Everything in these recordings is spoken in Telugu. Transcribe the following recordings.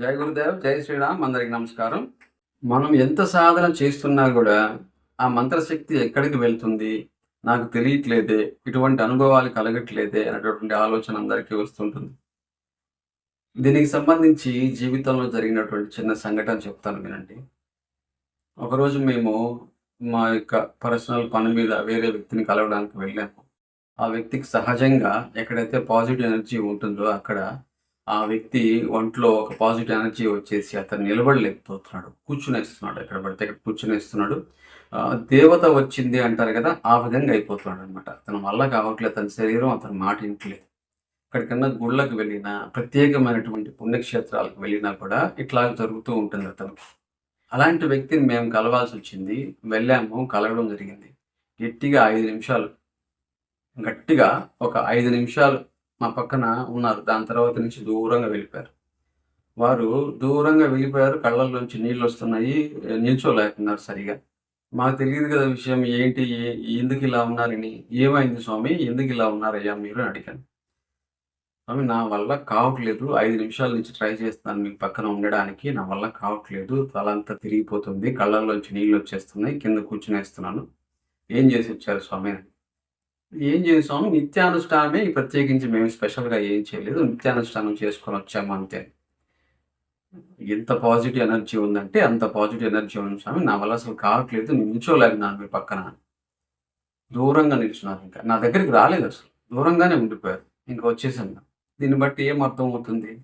జై గురుదేవ్ జై శ్రీరామ్ అందరికి నమస్కారం. మనం ఎంత సాధన చేస్తున్నా కూడా ఆ మంత్రశక్తి ఎక్కడికి వెళ్తుంది? నాకు తెలియట్లేదే ఇటువంటి అనుభవాలు కలగట్లేదే అనేటటువంటి ఆలోచన అందరికీ వస్తుంటుంది. దీనికి సంబంధించి జీవితంలో జరిగినటువంటి చిన్న సంఘటన చెప్తాను వినండి. ఒకరోజు మేము మా యొక్క పర్సనల్ పని మీద వేరే వ్యక్తిని కలవడానికి వెళ్ళాము. ఆ వ్యక్తికి సహజంగా ఎక్కడైతే పాజిటివ్ ఎనర్జీ ఉంటుందో అక్కడ ఆ వ్యక్తి ఒంట్లో ఒక పాజిటివ్ ఎనర్జీ వచ్చేసి అతను నిలబడలేకపోతున్నాడు. కూర్చునేస్తున్నాడు ఎక్కడ పడితే అక్కడ కూర్చునేస్తున్నాడు దేవత వచ్చింది అంటారు కదా ఆ విధంగా అయిపోతున్నాడు అనమాట అతను వల్ల కావట్లేదు అతని శరీరం అతను మాట ఇంట్లేదు ఎక్కడికన్నా గుళ్ళకు వెళ్ళినా ప్రత్యేకమైనటువంటి పుణ్యక్షేత్రాలకు వెళ్ళినా కూడా ఇట్లా జరుగుతూ ఉంటుంది అతనికి అలాంటి వ్యక్తిని మేము కలవాల్సి వచ్చింది. వెళ్ళాము కలవడం జరిగింది. గట్టిగా ఐదు నిమిషాలు గట్టిగా ఒక ఐదు నిమిషాలు మా పక్కన ఉన్నారు. దాని తర్వాత నుంచి దూరంగా వెళ్ళిపోయారు. వారు దూరంగా వెళ్ళిపోయారు. కళ్ళల్లోంచి నీళ్ళు వస్తున్నాయి. నిల్చోలేకున్నారు సరిగా. మాకు తెలియదు కదా విషయం ఏంటి? ఎందుకు ఇలా ఉన్నారని ఏమైంది స్వామి? ఎందుకు ఇలా ఉన్నారయ్యా మీరు అడిగాను. స్వామి నా వల్ల కావట్లేదు. ఐదు నిమిషాల నుంచి ట్రై చేస్తున్నాను మీ పక్కన ఉండడానికి. నా వల్ల కావట్లేదు. తల అంతా తిరిగిపోతుంది. కళ్ళల్లోంచి నీళ్ళు వచ్చేస్తున్నాయి. కింద కూర్చునేస్తున్నాను. ఏం చేసి వచ్చారు స్వామి అని ఏం చేసాము నిత్యానుష్ఠానమే ప్రత్యేకించి మేము స్పెషల్గా ఏం చేయలేదు. నిత్యానుష్ఠానం చేసుకొని వచ్చాము అంతే. ఎంత పాజిటివ్ ఎనర్జీ ఉందంటే అంత పాజిటివ్ ఎనర్జీ ఉంది స్వామి. నా వల్ల అసలు కావట్లేదు. నిల్చోలేకున్నాను మీ పక్కన. దూరంగా నిల్చున్నారు ఇంకా. నా దగ్గరికి రాలేదు అసలు. దూరంగానే ఉండిపోయారు. ఇంకా వచ్చేసాను. దీన్ని బట్టి ఏం అర్థం అవుతుంది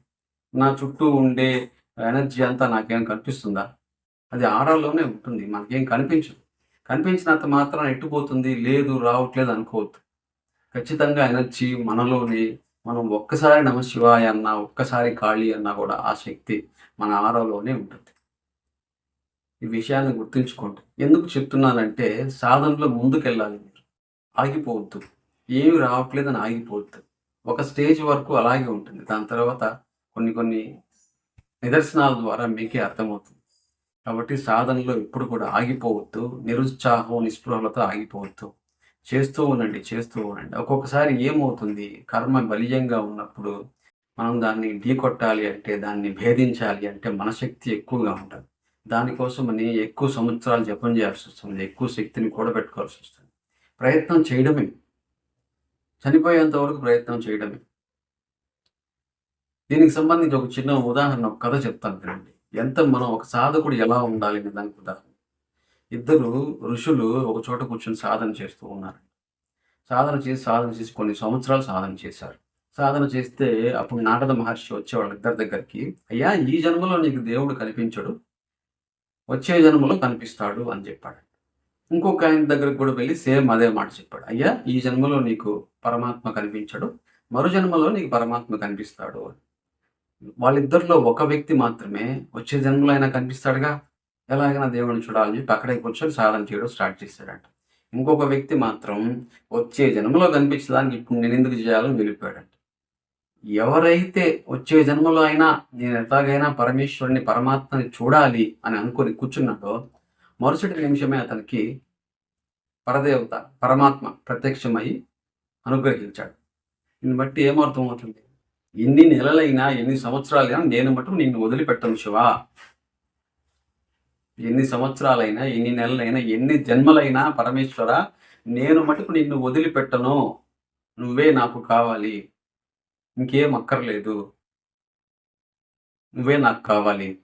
నా చుట్టూ ఉండే ఎనర్జీ అంతా నాకేం కనిపిస్తుందా? అది ఆరాల్లోనే ఉంటుంది. మనకేం కనిపించదు. కనిపించినంత మాత్రం ఎట్టుపోతుంది? లేదు రావట్లేదు అనుకోవద్దు. ఖచ్చితంగా ఎనర్జీ మనలోని మనం ఒక్కసారి నమశివాయ అన్నా ఒక్కసారి ఖాళీ అన్నా కూడా ఆ శక్తి మన ఆరోలోనే ఉంటుంది. ఈ విషయాన్ని గుర్తుంచుకోండి. ఎందుకు చెప్తున్నానంటే సాధనలో ముందుకెళ్ళాలి మీరు. ఆగిపోవద్దు. ఏమి రావట్లేదని ఆగిపోవద్దు. ఒక స్టేజ్ వరకు అలాగే ఉంటుంది. దాని తర్వాత కొన్ని కొన్ని నిదర్శనాల ద్వారా మీకే అర్థమవుతుంది. కాబట్టి సాధనలో ఎప్పుడు కూడా ఆగిపోవద్దు. నిరుత్సాహం నిస్పృహలతో ఆగిపోవద్దు. చేస్తూ ఉండండి చేస్తూ ఉండండి. ఒక్కొక్కసారి ఏమవుతుంది? కర్మ బలీయంగా ఉన్నప్పుడు మనం దాన్ని ఢీకొట్టాలి అంటే దాన్ని భేదించాలి అంటే మన శక్తి ఎక్కువగా ఉంటుంది. దానికోసం అని ఎక్కువ సంవత్సరాలు జపం చేయాల్సి వస్తుంది. ఎక్కువ శక్తిని కూడబెట్టుకోవాల్సి వస్తుంది. ప్రయత్నం చేయడమే. చనిపోయేంత వరకు ప్రయత్నం చేయడమే. దీనికి సంబంధించి ఒక చిన్న ఉదాహరణ ఒక కథ చెప్తాను వినండి. ఎంత మనం ఒక సాధకుడు ఎలా ఉండాలి అనే దానికి ఉదాహరణ. ఇద్దరు ఋషులు ఒక చోట కూర్చొని సాధన చేస్తూ ఉన్నారు. సాధన చేసి సాధన చేసి కొన్ని సంవత్సరాలు సాధన చేశారు. సాధన చేస్తే అప్పుడు నారద మహర్షి వచ్చే ఇద్దరి దగ్గరికి అయ్యా ఈ జన్మలో నీకు దేవుడు కనిపించడు. వచ్చే జన్మలో కనిపిస్తాడు అని చెప్పాడు. ఇంకొక ఆయన దగ్గరకు కూడా వెళ్ళి సేమ్ అదే మాట చెప్పాడు. అయ్యా ఈ జన్మలో నీకు పరమాత్మ కనిపించడు. మరు జన్మలో నీకు పరమాత్మ కనిపిస్తాడు అని. వాళ్ళిద్దరిలో ఒక వ్యక్తి మాత్రమే వచ్చే జన్మలో అయినా కనిపిస్తాడుగా? ఎలాగైనా దేవుడిని చూడాలని చెప్పి అక్కడే కూర్చొని సాధన చేయడం స్టార్ట్ చేశాడంట. ఇంకొక వ్యక్తి మాత్రం వచ్చే జన్మలో కనిపించడానికి ఇప్పుడు నేను ఎందుకు చేయాలని వెళ్ళిపోయాడంట. ఎవరైతే వచ్చే జన్మలో అయినా నేను ఎలాగైనా పరమేశ్వరుని పరమాత్మని చూడాలి అని అనుకుని కూర్చున్నాడో మరుసటి నిమిషమే అతనికి పరదేవత పరమాత్మ ప్రత్యక్షమై అనుగ్రహించాడు. దీన్ని బట్టి ఏమర్థం అవుతుంది ఎన్ని నెలలైనా ఎన్ని సంవత్సరాలైనా నేను మటుకు నిన్ను వదిలిపెట్టను శివా. ఎన్ని సంవత్సరాలైనా ఎన్ని నెలలైనా ఎన్ని జన్మలైనా పరమేశ్వర నేను మటుకు నిన్ను వదిలిపెట్టను. నువ్వే నాకు కావాలి. ఇంకేం అక్కర్లేదు. నువ్వే నాకు కావాలి.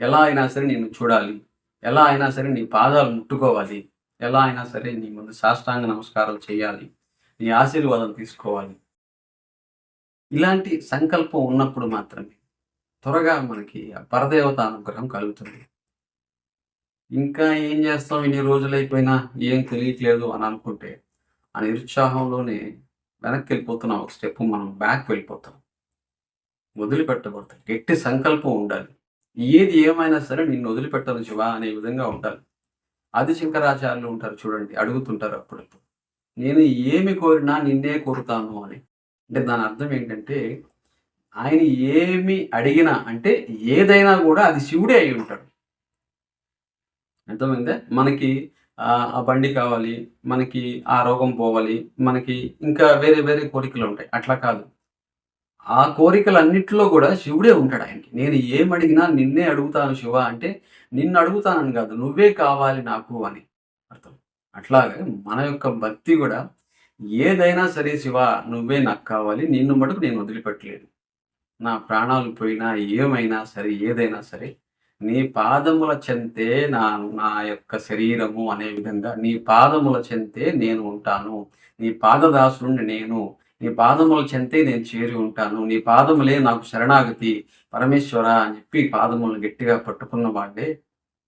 ఎలా అయినా సరే నిన్ను చూడాలి. ఎలా అయినా సరే నీ పాదాలు ముట్టుకోవాలి. ఎలా అయినా సరే నీ ముందు సాష్టాంగ నమస్కారాలు చేయాలి. నీ ఆశీర్వాదం తీసుకోవాలి. ఇలాంటి సంకల్పం ఉన్నప్పుడు మాత్రమే త్వరగా మనకి పరదేవత అనుగ్రహం కలుగుతుంది. ఇంకా ఏం చేస్తాం? ఇన్ని రోజులు అయిపోయినా ఏం తెలియట్లేదు అని అనుకుంటే ఆ నిరుత్సాహంలోనే వెనక్కి వెళ్ళిపోతున్నాం. ఒక స్టెప్ మనం బ్యాక్ వెళ్ళిపోతాం. వదిలిపెట్టకూడదు. గట్టి సంకల్పం ఉండాలి. ఏది ఏమైనా సరే నిన్ను వదిలిపెట్టను శివా అనే విధంగా ఉండాలి. ఆది శంకరాచార్యులు ఉంటారు చూడండి అడుగుతుంటారు అప్పుడప్పుడు. నేను ఏమి కోరినా నిన్నే కోరుతాను అని. అంటే దాని అర్థం ఏంటంటే ఆయన ఏమి అడిగినా అంటే ఏదైనా కూడా అది శివుడే అయి ఉంటాడు. అర్థమైందే? మనకి ఆ బండి కావాలి మనకి ఆ రోగం పోవాలి మనకి ఇంకా వేరే వేరే కోరికలు ఉంటాయి. అట్లా కాదు. ఆ కోరికలన్నింటిలో కూడా శివుడే ఉంటాడు ఆయనకి. నేను ఏం అడిగినా నిన్నే అడుగుతాను శివ అంటే నిన్ను అడుగుతానని కాదు. నువ్వే కావాలి నాకు అని. అర్థం. అట్లాగే మన యొక్క భక్తి కూడా ఏదైనా సరే శివ నువ్వే నాకు కావాలి. నిన్ను మటుకు నేను వదిలిపెట్టలేదు. నా ప్రాణాలు పోయినా ఏమైనా సరే ఏదైనా సరే నీ పాదముల చెంతే నా నా యొక్క శరీరము అనే విధంగా నీ పాదముల చెంతే నేను ఉంటాను. నీ పాదదాసుని నేను నీ పాదముల చెంతే నేను చేరి ఉంటాను. నీ పాదములే నాకు శరణాగతి. పరమేశ్వర అని చెప్పి పాదములను గట్టిగా పట్టుకున్న వాళ్ళే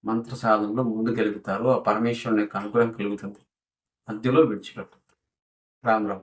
మంత్ర సాధనలో ముందుకెలుగుతారు. ఆ పరమేశ్వరుని యొక్క అనుగ్రహం కలుగుతుంది. మధ్యలో విడిచిపెట్టు. राम राम।